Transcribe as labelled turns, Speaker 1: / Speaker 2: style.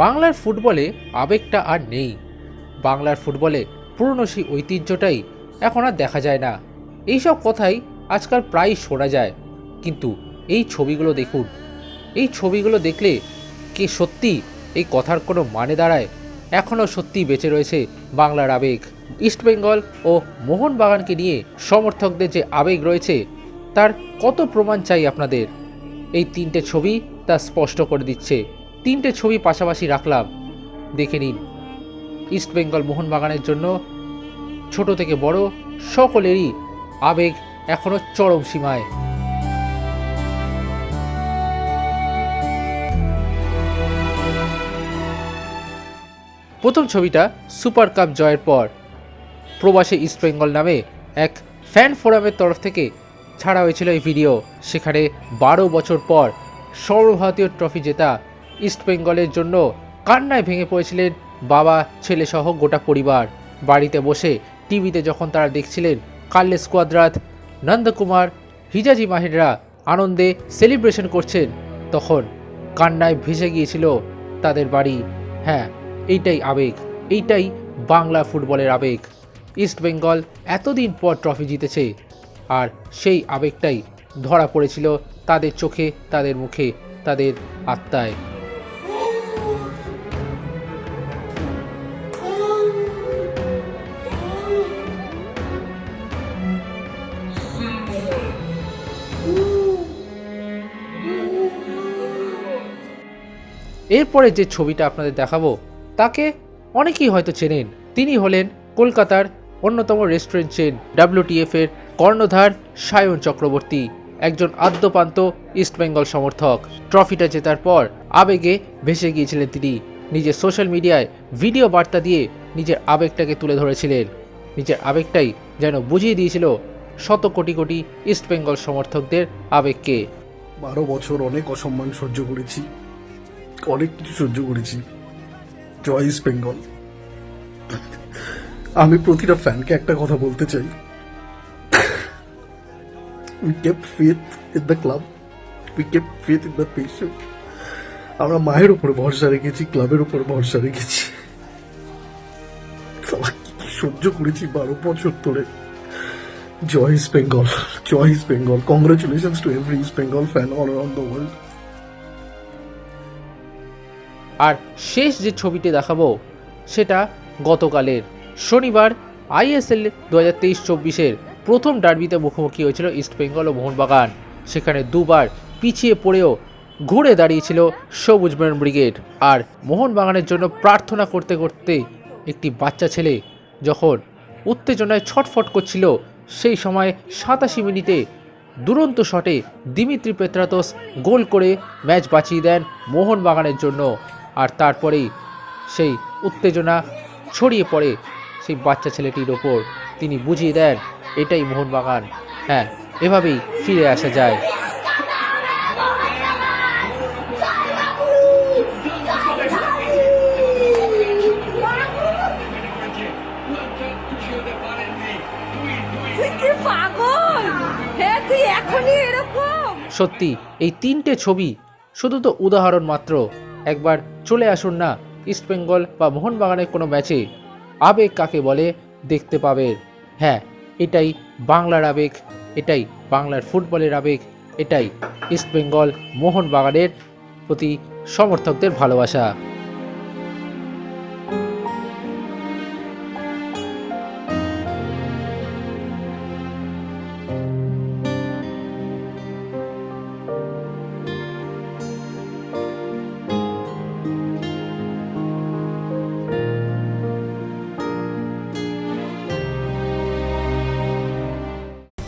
Speaker 1: বাংলার ফুটবলে আবেগটা আর নেই। বাংলার ফুটবলে পুরনো সেই ঐতিহ্যটাই এখন আর দেখা যায় না। এইসব কথাই আজকাল প্রায় শোনা যায়। কিন্তু এই ছবিগুলো দেখুন, এই ছবিগুলো দেখলে কে সত্যি এই কথার কোনো মানে দাঁড়ায়? এখনও সত্যি বেঁচে রয়েছে বাংলার আবেগ। ইস্টবেঙ্গল ও মোহনবাগানকে নিয়ে সমর্থকদের যে আবেগ রয়েছে, তার কত প্রমাণ চাই আপনাদের? এই তিনটে ছবি তা স্পষ্ট করে দিচ্ছে। তিনটে ছবি পাশাপাশি রাখলাম। দেখে নিন। ইস্টবেঙ্গল মোহনবাগানের জন্য ছোট থেকে বড় সকলেরই আবেগ এখনও চরম সীমায়। প্রথম ছবিটা সুপার কাপ জয়ের পর প্রবাসী ইস্টবেঙ্গল নামে এক ফ্যান ফোরামের তরফ থেকে ছাড়া হয়েছিল এই ভিডিও। সেখানে বারো বছর পর সর্বভারতীয় ট্রফি জেতা ইস্টবেঙ্গলের জন্য কান্নায় ভেঙে পড়েছিলেন বাবা ছেলেসহ গোটা পরিবার। বাড়িতে বসে টিভিতে যখন তারা দেখছিলেন কার্লেস কোয়াদ্রাত নন্দকুমার, হিজাজি মাহিররা আনন্দে সেলিব্রেশন করছেন, তখন কান্নায় ভেসে গিয়েছিল তাদের বাড়ি। হ্যাঁ এইটাই আবেগ, এইটাই বাংলা ফুটবলের আবেগ। ইস্ট বেঙ্গল এতদিন পর ট্রফি জিতেছে, আর সেই আবেগটাই ধরা পড়েছিল তাদের চোখে, তাদের মুখে, তাদের আত্মায়। এরপরে যে ছবিটা আপনাদের দেখাবো, তাকে অনেকেই হয়তো চেনেন। তিনি হলেন কলকাতার অন্যতম রেস্টুরেন্ট চেন ডাব্লিউটিএফ এর কর্ণধার সায়ন চক্রবর্তী, একজন আদ্যপান্ত ইস্টবেঙ্গল সমর্থক। ট্রফিটা জেতার পর আবেগে ভেসে গিয়েছিলেন তিনি। নিজের সোশ্যাল মিডিয়ায় ভিডিও বার্তা দিয়ে নিজের আবেগটাকে তুলে ধরেছিলেন। নিজের আবেগটাই যেন বুঝিয়ে দিয়েছিল শত কোটি কোটি ইস্টবেঙ্গল সমর্থকদের আবেগকে।
Speaker 2: বারো বছর অনেক অসম্মান সহ্য করেছি। অনেক কিছু সহ্য করেছি। জয় বেঙ্গল আমি প্রতিটা ফ্যানকে একটা কথা বলতে চাই। We keep faith in the club we keep faith in the patient আমরা মায়ের উপরে ভরসা রেখেছি ক্লাবের উপরে ভরসা রেখেছি। সহ্য করেছি বারো বছর ধরে। জয় East Bengal Joy East Bengal congratulation to every East Bengal fan all around the world
Speaker 1: আর শেষ যে ছবিটি দেখাবো, সেটা গতকালের শনিবার আইএসএল দু হাজার তেইশ চব্বিশের প্রথম ডার্বিতে মুখোমুখি হয়েছিল ইস্টবেঙ্গল ও মোহনবাগান। সেখানে দুবার পিছিয়ে পড়েও ঘুরে দাঁড়িয়েছিল সবুজ বরণ ব্রিগেড। আর মোহনবাগানের জন্য প্রার্থনা করতে করতে একটি বাচ্চা ছেলে যখন উত্তেজনায় ছটফট করছিল, সেই সময় সাতাশি মিনিটে দুরন্ত শটে দিমিত্রি পেত্রাতোস গোল করে ম্যাচ বাঁচিয়ে দেন মোহনবাগানের জন্য। আর তারপরেই সেই উত্তেজনা ছড়িয়ে পড়ে সেই বাচ্চা ছেলেটির ওপর। তিনি বুঝিয়ে দেন এটাই মোহনবাগান। হ্যাঁ এভাবেই ফিরে আসা যায়। সত্যি এই তিনটে ছবি শুধু তো উদাহরণ মাত্র। একবার চলে আসুন না ইস্টবেঙ্গল বা মোহনবাগানের কোনো ম্যাচে। আবেগ কাকে বলে, দেখতে পাবে। হ্যাঁ এটাই বাংলার আবেগ, এটাই বাংলার ফুটবলের আবেগ, এটাই ইস্টবেঙ্গল মোহনবাগানের প্রতি সমর্থকদের ভালোবাসা।